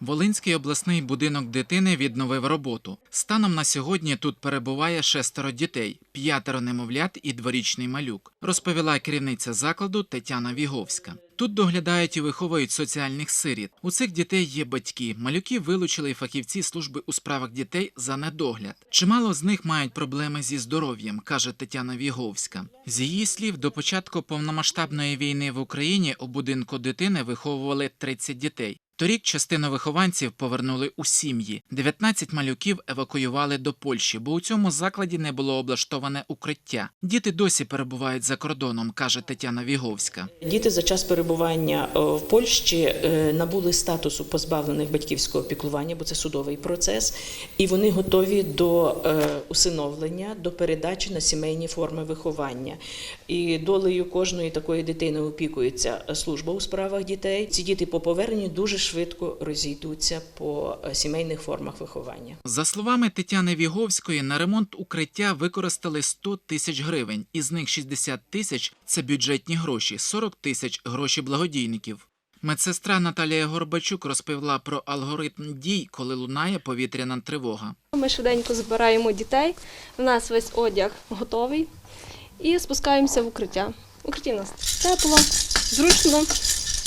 Волинський обласний будинок дитини відновив роботу. Станом на сьогодні тут перебуває шестеро дітей, п'ятеро немовлят і дворічний малюк, розповіла керівниця закладу Тетяна Віговська. Тут доглядають і виховують соціальних сиріт. У цих дітей є батьки. Малюків вилучили й фахівці служби у справах дітей за недогляд. Чимало з них мають проблеми зі здоров'ям, каже Тетяна Віговська. З її слів, до початку повномасштабної війни в Україні у будинку дитини виховували 30 дітей. Торік частину вихованців повернули у сім'ї. 19 малюків евакуювали до Польщі, бо у цьому закладі не було облаштоване укриття. Діти досі перебувають за кордоном, каже Тетяна Віговська. Діти за час перебування е, в Польщі е, набули статусу позбавлених батьківського піклування, бо це судовий процес, і вони готові до е, усиновлення, до передачі на сімейні форми виховання. І долею кожної такої дитини опікується служба у справах дітей. Ці діти по поверненню дуже швидко розійдуться по е, сімейних формах виховання. За словами Тетяни Віговської, на ремонт укриття використали 100 тисяч гривень, із них 60 тисяч це бюджетні гроші, 40 тисяч гроші благодійників. Медсестра Наталія Горбачук розповіла про алгоритм дій, коли лунає повітряна тривога. Ми швиденько збираємо дітей. У нас весь одяг готовий і спускаємося в укриття. Укриття у нас тепло, зручно,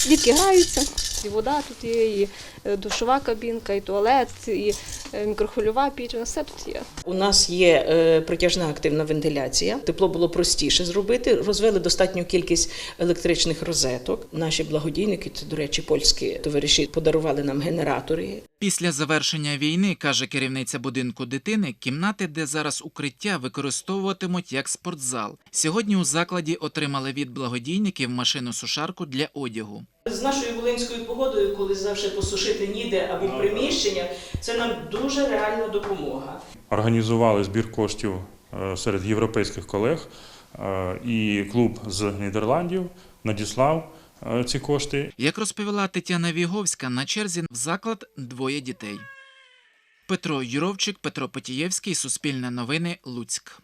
дітки граються, і вода тут є, і е, душова кабінка, і туалет, і е, мікрохвильова піч, у нас все тут є. У нас є е, протяжна активна вентиляція. Тепло було простіше зробити. Розвели достатню кількість електричних розеток. Наші благодійники, це, до речі, польські товариші, подарували нам генератори. Після завершення війни, каже керівниця будинку дитини, кімнати, де зараз укриття, використовуватимуть як спортзал. Сьогодні у закладі отримали від благодійників машину сушарку для одягу. З нашою волинською погодою, коли завжди посушити ніде або в приміщення, це нам дуже реальна допомога. Організували збір коштів е, серед європейських колег, е, і клуб з Нідерландів надіслав е, ці кошти. Як розповіла Тетяна Віговська, на черзі в заклад двоє дітей. Петро Юровчик, Петро Потієвський, Суспільне новини, Луцьк.